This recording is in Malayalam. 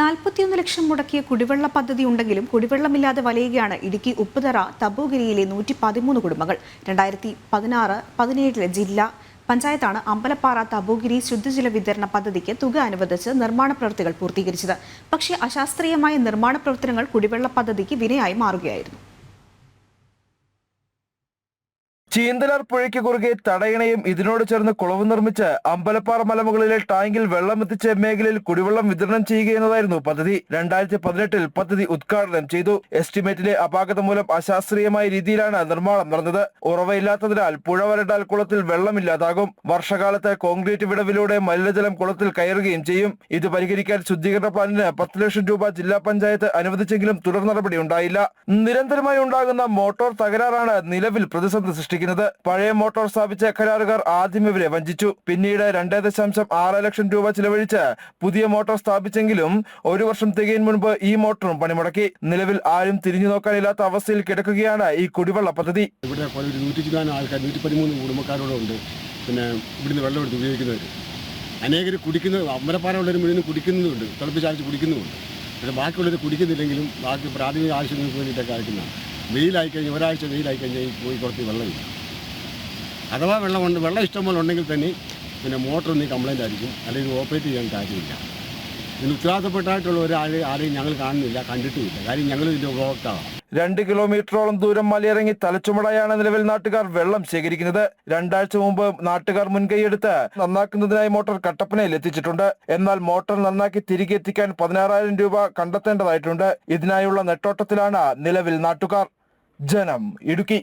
നാൽപ്പത്തിയൊന്ന് ലക്ഷം മുടക്കിയ കുടിവെള്ള പദ്ധതി ഉണ്ടെങ്കിലും കുടിവെള്ളമില്ലാതെ വലയുകയാണ് ഇടുക്കി ഉപ്പുതറ തബൂഗിരിയിലെ നൂറ്റി പതിമൂന്ന് കുടുംബങ്ങൾ. രണ്ടായിരത്തി പതിനാറ് പതിനേഴിലെ ജില്ലാ പഞ്ചായത്താണ് അമ്പലപ്പാറ തബൂഗിരി ശുദ്ധജല വിതരണ പദ്ധതിക്ക് തുക അനുവദിച്ച് നിർമ്മാണ പ്രവൃത്തികൾ പൂർത്തീകരിച്ചത്. പക്ഷേ അശാസ്ത്രീയമായ നിർമ്മാണ പ്രവർത്തനങ്ങൾ കുടിവെള്ള പദ്ധതിക്ക് വിനയായി മാറുകയായിരുന്നു. ചീന്തലാർ പുഴയ്ക്ക് കുറുകെ തടയണയും ഇതിനോട് ചേർന്ന് കുളവ് നിർമ്മിച്ച് അമ്പലപ്പാറ മലമുകളിലെ ടാങ്കിൽ വെള്ളമെത്തിച്ച മേഖലയിൽ കുടിവെള്ളം വിതരണം ചെയ്യുക എന്നതായിരുന്നു പദ്ധതി. രണ്ടായിരത്തി പതിനെട്ടിൽ പദ്ധതി ഉദ്ഘാടനം ചെയ്തു. എസ്റ്റിമേറ്റിലെ അപാകത മൂലം അശാസ്ത്രീയമായ രീതിയിലാണ് നിർമ്മാണം നടന്നത്. ഉറവയില്ലാത്തതിനാൽ പുഴ വരണ്ടാൽ കുളത്തിൽ വെള്ളമില്ലാതാകും വർഷകാലത്ത് കോൺക്രീറ്റ് വിടവിലൂടെ മലിനജലം കുളത്തിൽ കയറുകയും ചെയ്യും. ഇത് പരിഹരിക്കാൻ ശുദ്ധീകരണ പ്ലാനിന് പത്ത് ലക്ഷം രൂപ ജില്ലാ പഞ്ചായത്ത് അനുവദിച്ചെങ്കിലും തുടർ നടപടി ഉണ്ടായില്ല. നിരന്തരമായി ഉണ്ടാകുന്ന മോട്ടോർ തകരാറാണ് നിലവിൽ പ്രതിസന്ധി സൃഷ്ടിക്കുന്നത്. പഴയ മോട്ടോർ സ്ഥാപിച്ച കരാറുകാർ ആദ്യം ഇവരെ വഞ്ചിച്ചു. പിന്നീട് രണ്ടേ ദശാംശം ആറ് ലക്ഷം രൂപ ചിലവഴിച്ച് പുതിയ മോട്ടോർ സ്ഥാപിച്ചെങ്കിലും ഒരു വർഷം തികയും മുൻപ് ഈ മോട്ടറും പണിമുടക്കി. നിലവിൽ ആരും തിരിഞ്ഞു നോക്കാനില്ലാത്ത അവസ്ഥയിൽ കിടക്കുകയാണ് ഈ കുടിവെള്ള പദ്ധതി. ഇവിടെ നൂറ്റി ചില്ലാനും ആൾക്കാർ നൂറ്റി പതിമൂന്ന് പിന്നെ ഇവിടുന്ന് വെള്ളം എടുത്ത് ഉപയോഗിക്കുന്നവർ അനേകർ കുടിക്കുന്ന അമ്പലപ്പാറയുള്ളവർ മുഴുവൻ കുടിക്കുന്നതുണ്ട് തിളപ്പിച്ചാഴ്ച കുടിക്കുന്നുമുണ്ട്. പക്ഷേ ബാക്കിയുള്ളവർ കുടിക്കുന്നില്ലെങ്കിലും ബാക്കി പ്രാഥമിക ആവശ്യങ്ങൾക്ക് വേണ്ടിയിട്ടൊക്കെ അയക്കുന്നതാണ്. വെയിലായി കഴിഞ്ഞ് ഒരാഴ്ച വെയിലായി കഴിഞ്ഞാൽ ഈ കുറച്ച് വെള്ളമില്ല. അഥവാ വെള്ളം ഉണ്ട് വെള്ളം ഇഷ്ടംപോലെ ഉണ്ടെങ്കിൽ തന്നെ പിന്നെ മോട്ടർ നീ കംപ്ലൈന്റ് ആയിരിക്കും. അല്ലെങ്കിൽ ഓപ്പറേറ്റ് ചെയ്യാൻ കാര്യമില്ല ഇതിന് ഉത്തരവാദിത്തപ്പെട്ടായിട്ടുള്ള ഒരാൾ ആരെയും ഞങ്ങൾ കാണുന്നില്ല കണ്ടിട്ടുമില്ല. കാര്യം ഞങ്ങൾ ഇതിന്റെ ഉപഭോക്താവാണ്. രണ്ട് കിലോമീറ്ററോളം ദൂരം മലയിറങ്ങി തലച്ചുമടായാണ് നിലവിൽ നാട്ടുകാർ വെള്ളം ശേഖരിക്കുന്നത്. രണ്ടാഴ്ച മുമ്പ് നാട്ടുകാർ മുൻകൈയെടുത്ത് നന്നാക്കുന്നതിനായി മോട്ടോർ കട്ടപ്പനയിൽ എത്തിച്ചിട്ടുണ്ട്. എന്നാൽ മോട്ടോർ നന്നാക്കി തിരികെ എത്തിക്കാൻ പതിനാറായിരം രൂപ കണ്ടെത്തേണ്ടതായിട്ടുണ്ട്. ഇതിനായുള്ള നെട്ടോട്ടത്തിലാണ് നിലവിൽ നാട്ടുകാർ. ജനം ഇടുക്കി.